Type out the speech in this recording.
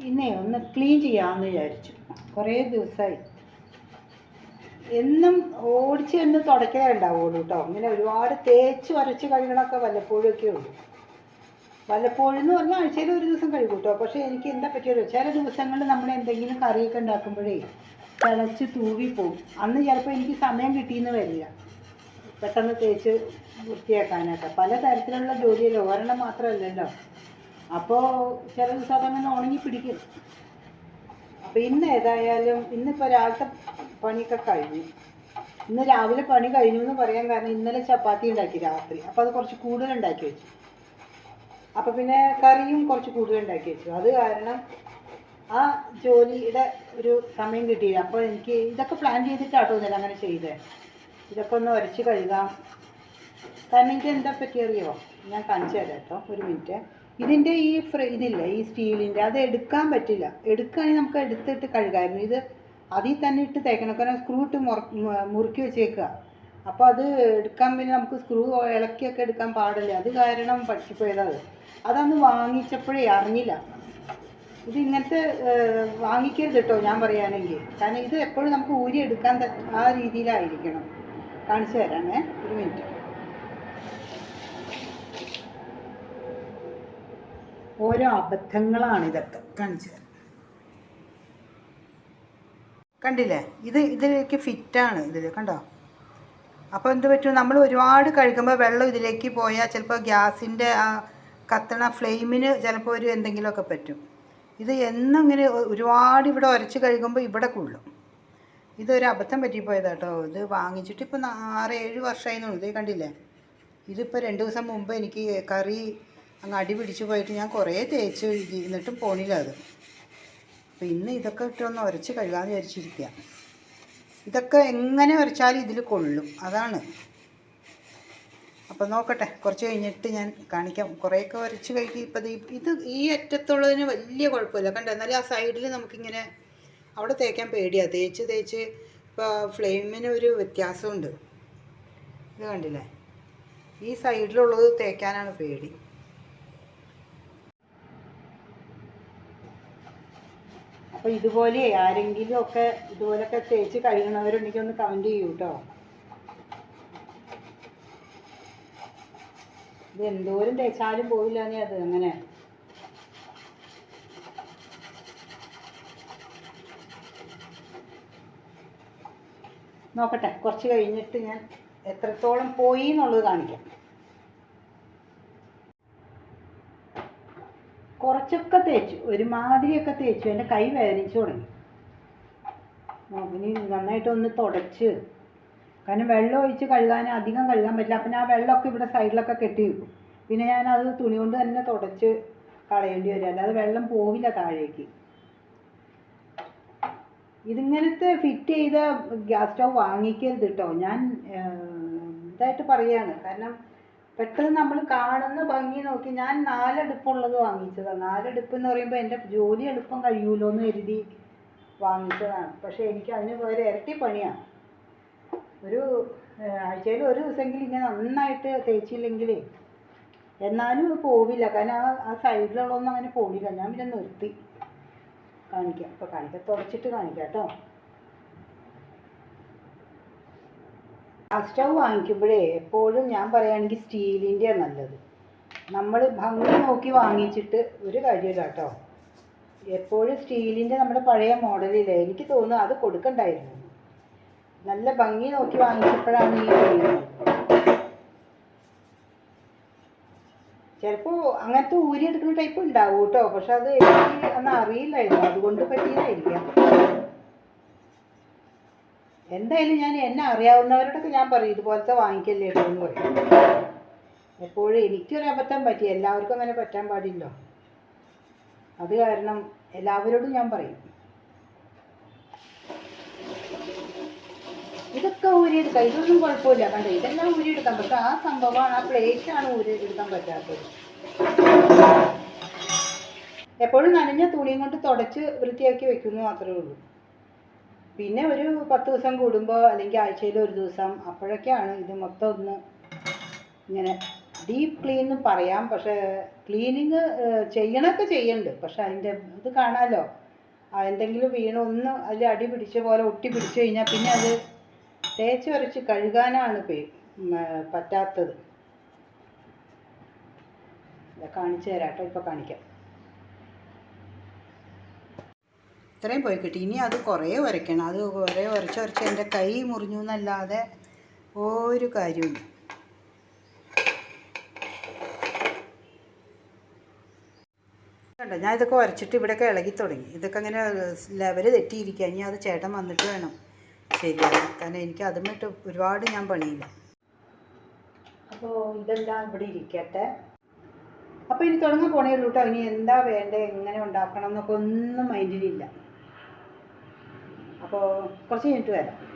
ഇന്നേ ഒന്ന് ക്ലീൻ ചെയ്യാമെന്ന് വിചാരിച്ചു. കുറേ ദിവസമായി എന്നും ഓടിച്ച് എന്ന് തുടക്കേ ഉണ്ടാവുള്ളൂ കേട്ടോ ഇങ്ങനെ ഒരുപാട് തേച്ച് വരച്ച് കഴുകണമൊക്കെ വല്ലപ്പോഴൊക്കെ ഉള്ളൂ. വല്ലപ്പോഴും എന്ന് പറഞ്ഞാൽ ആഴ്ചയിൽ ഒരു ദിവസം കഴുകും കേട്ടോ പക്ഷേ എനിക്ക് എന്താ പറ്റിയല്ലോ ചില ദിവസങ്ങളിൽ നമ്മൾ എന്തെങ്കിലും കറിയൊക്കെ ഉണ്ടാക്കുമ്പോഴേ തിളച്ച് തൂവി പോകും അന്ന് ചിലപ്പോൾ എനിക്ക് സമയം കിട്ടിയെന്ന് വരില്ല. പെട്ടെന്ന് തേച്ച് വൃത്തിയാക്കാനൊക്കെ. പല തരത്തിലുള്ള ജോലിയല്ലോ? ഒരെണ്ണം മാത്രമല്ലല്ലോ. അപ്പോൾ ചില ദിവസം അതങ്ങനെ ഉണങ്ങി പിടിക്കും. അപ്പോൾ ഇന്ന് ഏതായാലും ഇന്നിപ്പോൾ രാവിലത്തെ പണിയൊക്കെ കഴിഞ്ഞു. ഇന്ന് രാവിലെ പണി കഴിഞ്ഞു എന്ന് പറയാൻ കാരണം ഇന്നലെ ചപ്പാത്തി ഉണ്ടാക്കി രാത്രി. അപ്പോൾ അത് കുറച്ച് കൂടുതൽ ഉണ്ടാക്കി വെച്ചു. അപ്പോൾ പിന്നെ കറിയും കുറച്ച് കൂടുതൽ ഉണ്ടാക്കി വെച്ചു. അത് കാരണം ആ ജോലിയുടെ ഒരു സമയം കിട്ടിയില്ല. അപ്പോൾ എനിക്ക് ഇതൊക്കെ പ്ലാൻ ചെയ്തിട്ടാട്ടോ ഞാൻ അങ്ങനെ ചെയ്തേ. ഇതൊക്കെ ഒന്ന് ഉരച്ച് കഴുകാം. കാരണം എനിക്ക് എന്താ പറ്റിയറിയോ? ഞാൻ കാണിച്ചു തരാം കേട്ടോ. ഒരു മിനിറ്റ്. ഇതിന്റെ ഈ ഇതില്ലേ ഈ സ്റ്റീലിന്റെ അത് എടുക്കാൻ പറ്റില്ല. എടുക്കുകയാണെങ്കിൽ നമുക്ക് എടുത്തിട്ട് കഴുകായിരുന്നു. ഇത് അതിൽ തന്നെ ഇട്ട് തേക്കണം. കാരണം സ്ക്രൂ ഇട്ട് മുറുക്കി വെച്ചേക്കുക. അപ്പോൾ അത് എടുക്കാൻ പിന്നെ നമുക്ക് സ്ക്രൂ ഇളക്കിയൊക്കെ എടുക്കാൻ പാടില്ല? അത് കാരണം പറ്റിപ്പോയതാണ്. അതന്ന് വാങ്ങിച്ചപ്പോഴേ അറിഞ്ഞില്ല. ഇത് ഇങ്ങനത്തെ വാങ്ങിക്കരുത് കേട്ടോ ഞാൻ പറയുകയാണെങ്കിൽ കാരണം ഇത് എപ്പോഴും നമുക്ക് ഊരി എടുക്കാൻ ആ രീതിയിലായിരിക്കണം. കാണിച്ചു തരാമേ ഒരു മിനിറ്റ്. ഓരോ അബദ്ധങ്ങളാണ് ഇതൊക്കെ കാണിച്ചു കണ്ടില്ലേ? ഇത് ഇതിലേക്ക് ഫിറ്റാണ് ഇതിൽ കണ്ടോ? അപ്പോൾ എന്ത് പറ്റും? നമ്മൾ ഒരുപാട് കഴിക്കുമ്പോൾ വെള്ളം ഇതിലേക്ക് പോയാൽ ചിലപ്പോൾ ഗ്യാസിന്റെ ആ കത്തണ ഫ്ലെയിമിന് ചിലപ്പോൾ ഒരു എന്തെങ്കിലുമൊക്കെ പറ്റും. ഇത് എന്നും ഇങ്ങനെ ഒരുപാട് ഇവിടെ ഉരച്ച് കഴുകുമ്പോൾ ഇവിടെ കൊള്ളും. ഇതൊരു അബദ്ധം പറ്റിപ്പോയതാട്ടോ. ഇത് വാങ്ങിച്ചിട്ട് ഇപ്പോൾ ആറ് ഏഴ് വർഷമായി ഇത് കണ്ടില്ലേ? ഇതിപ്പോൾ രണ്ട് ദിവസം മുമ്പ് എനിക്ക് കറി അങ്ങ് അടി പിടിച്ചു പോയിട്ട് ഞാൻ കുറേ തേച്ച് കഴുകി എന്നിട്ടും പോണില്ല അത്. അപ്പോൾ ഇന്ന് ഇതൊക്കെ ഇട്ടൊന്ന് ഉരച്ച് കഴുകാമെന്ന് വിചാരിച്ചിരിക്കുക ഇതൊക്കെ എങ്ങനെ ഉരച്ചാലും ഇതിൽ കൊള്ളും അതാണ്. അപ്പോൾ നോക്കട്ടെ കുറച്ച് കഴിഞ്ഞിട്ട് ഞാൻ കാണിക്കാം. കുറേയൊക്കെ ഉരച്ച് കഴുകി ഇപ്പം ഇത് ഈ അറ്റത്തുള്ളതിന് വലിയ കുഴപ്പമില്ല. കണ്ടോ എന്നാലും ആ സൈഡിൽ നമുക്കിങ്ങനെ അവിടെ തേക്കാൻ പേടിയാണ് തേച്ച് തേച്ച് ഇപ്പോൾ ഫ്ലെയിമിന് ഒരു വ്യത്യാസമുണ്ട്. ഇത് കണ്ടില്ലേ? ഈ സൈഡിലുള്ളത് തേക്കാനാണ് പേടി. അപ്പോൾ ഇതുപോലെ ആരെങ്കിലും ഒക്കെ ഇതുപോലൊക്കെ തേച്ച് കഴുകണവരുണ്ടെങ്കിൽ ഒന്ന് കമന്റ് ചെയ്യൂ കേട്ടോ ഇത് എന്തോരം തേച്ചാലും പോവില്ലാന്നേ അത് അങ്ങനെ. നോക്കട്ടെ കുറച്ച് കഴിഞ്ഞിട്ട് ഞാൻ എത്രത്തോളം പോയി എന്നുള്ളത് കാണിക്കാം. കുറച്ചൊക്കെ തേച്ചു. ഒരുമാതിരിയൊക്കെ തേച്ചു. എന്റെ കൈ വേദനിച്ചു തുടങ്ങി. ഇനി നന്നായിട്ടൊന്ന് തുടച്ച്. കാരണം വെള്ളം ഒഴിച്ച് കഴുകാൻ അധികം കഴുകാൻ പറ്റില്ല. അപ്പം ആ വെള്ളമൊക്കെ ഇവിടെ സൈഡിലൊക്കെ കെട്ടി വെക്കും. പിന്നെ ഞാൻ അത് തുണി കൊണ്ട് തന്നെ തുടച്ച് കളയേണ്ടി വരും. അല്ലാതെ വെള്ളം പോവില്ല താഴേക്ക്. ഇതിങ്ങനത്തെ ഫിറ്റ് ചെയ്ത ഗ്യാസ് സ്റ്റൗ വാങ്ങിക്കരുത് കേട്ടോ ഞാൻ ഇതായിട്ട് പറയാണ്. കാരണം പെട്ടെന്ന് നമ്മൾ കാണുന്ന ഭംഗി നോക്കി ഞാൻ നാലെടുപ്പുള്ളത് വാങ്ങിച്ചതാണ് നാലെടുപ്പ് എന്ന് പറയുമ്പോൾ എന്റെ ജോലി എളുപ്പം കഴിയൂലോ എന്ന് കരുതി വാങ്ങിച്ചതാണ്. പക്ഷേ എനിക്ക് അതിന് പകരം ഇരട്ടി പണിയാണ് ഒരു ആഴ്ചയിൽ ഒരു ദിവസമെങ്കിലും ഇങ്ങനെ നന്നായിട്ട് തേച്ചില്ലെങ്കിൽ എന്നാലും പോവില്ല. കാരണം ആ ആ സൈഡിലുള്ളതൊന്നും അങ്ങനെ പോവില്ല. ഞാൻ പിന്നെ നിർത്തി. കാണിക്കാം. അപ്പോൾ കാണിക്കാം. തുടച്ചിട്ട് കാണിക്കാം കേട്ടോ. ഗ്യാസ് സ്റ്റൗ വാങ്ങിക്കുമ്പോഴേ എപ്പോഴും ഞാൻ പറയുകയാണെങ്കിൽ സ്റ്റീലിന്റെയാണ് നല്ലത്. നമ്മൾ ഭംഗി നോക്കി വാങ്ങിച്ചിട്ട് ഒരു കാര്യമില്ല കേട്ടോ. എപ്പോഴും സ്റ്റീലിന്റെ നമ്മുടെ പഴയ മോഡലില്ലേ എനിക്ക് തോന്നുന്നു അത് കൊടുക്കണ്ടായിരുന്നു. നല്ല ഭംഗി നോക്കി വാങ്ങിച്ചപ്പോഴാണ് ഈ കഴിയുന്നത് ചിലപ്പോൾ അങ്ങനത്തെ ഊരിയെടുക്കുന്ന ടൈപ്പ് ഉണ്ടാവും കേട്ടോ. പക്ഷെ അത് എനിക്ക് അന്ന് അറിയില്ലായിരുന്നു. അതുകൊണ്ട് പറ്റിയതായിരിക്കാം എന്തായാലും ഞാൻ എന്നെ അറിയാവുന്നവരോടൊക്കെ ഞാൻ പറയും ഇതുപോലത്തെ വാങ്ങിക്കല്ലേ എന്ന് പറയും. എപ്പോഴും എനിക്കൊരു അബദ്ധം പറ്റി എല്ലാവർക്കും അങ്ങനെ പറ്റാൻ പാടില്ലോ. അത് കാരണം എല്ലാവരോടും ഞാൻ പറയും. ഇതൊക്കെ ഊരിയെടുക്കാം ഇതൊന്നും കുഴപ്പമില്ല. കണ്ടോ ഇതെല്ലാം ഊരിയെടുക്കാം പക്ഷെ ആ സംഭവമാണ് ആ പ്ലേറ്റാണ് ഊരിയെടുക്കാൻ പറ്റാത്തത്. എപ്പോഴും നനഞ്ഞ തുണിയും കൊണ്ട് തുടച്ച് വൃത്തിയാക്കി വെക്കുന്നു മാത്രമേ ഉള്ളൂ. പിന്നെ ഒരു പത്ത് ദിവസം കൂടുമ്പോൾ അല്ലെങ്കിൽ ആഴ്ചയിൽ ഒരു ദിവസം അപ്പോഴൊക്കെയാണ് ഇത് മൊത്തം ഒന്ന് ഇങ്ങനെ ഡീപ്പ് ക്ലീൻ എന്ന് പറയാം. പക്ഷേ ക്ലീനിങ് ചെയ്യണമൊക്കെ ചെയ്യുന്നുണ്ട്. പക്ഷെ അതിന്റെ ഇത് കാണാമല്ലോ എന്തെങ്കിലും വീണ് ഒന്ന് അതിൽ അടി പിടിച്ച പോലെ ഒട്ടി പിടിച്ചു കഴിഞ്ഞാൽ പിന്നെ അത് തേച്ച് വരച്ച് കഴുകാനാണ് പറ്റാത്തത്. കാണിച്ചു തരാം കേട്ടോ ഇപ്പോൾ കാണിക്കാം. ഇത്രയും പോയി കിട്ടി. ഇനി അത് കുറേ ഉരയ്ക്കണം അത് കുറേ ഉരച്ച് ഉരച്ച് എന്റെ കൈ മുറിഞ്ഞു എന്നല്ലാതെ ഒരു കാര്യമില്ല കണ്ടോ? ഞാൻ ഇതൊക്കെ ഉരച്ചിട്ട് ഇവിടെയൊക്കെ ഇളകി തുടങ്ങി. ഇതൊക്കെ അങ്ങനെ ലെവൽ തെറ്റിയിരിക്കുക. ഇനി അത് ചേട്ടൻ വന്നിട്ട് വേണം ശരിയാണ് കാരണം എനിക്ക് അതുമായിട്ട് ഒരുപാട് ഞാൻ പണിയില്ല. അപ്പോൾ ഇതെല്ലാം ഇവിടെ ഇരിക്കട്ടെ. അപ്പോൾ ഇനി തുടങ്ങാൻ പോണേ ഉള്ളൂ കേട്ടോ ഇനി എന്താ വേണ്ടത്? എങ്ങനെ ഉണ്ടാക്കണം എന്നൊക്കെ ഒന്നും മൈൻഡിലില്ല. അപ്പോൾ കുറച്ച് കഴിഞ്ഞിട്ട് വരാം.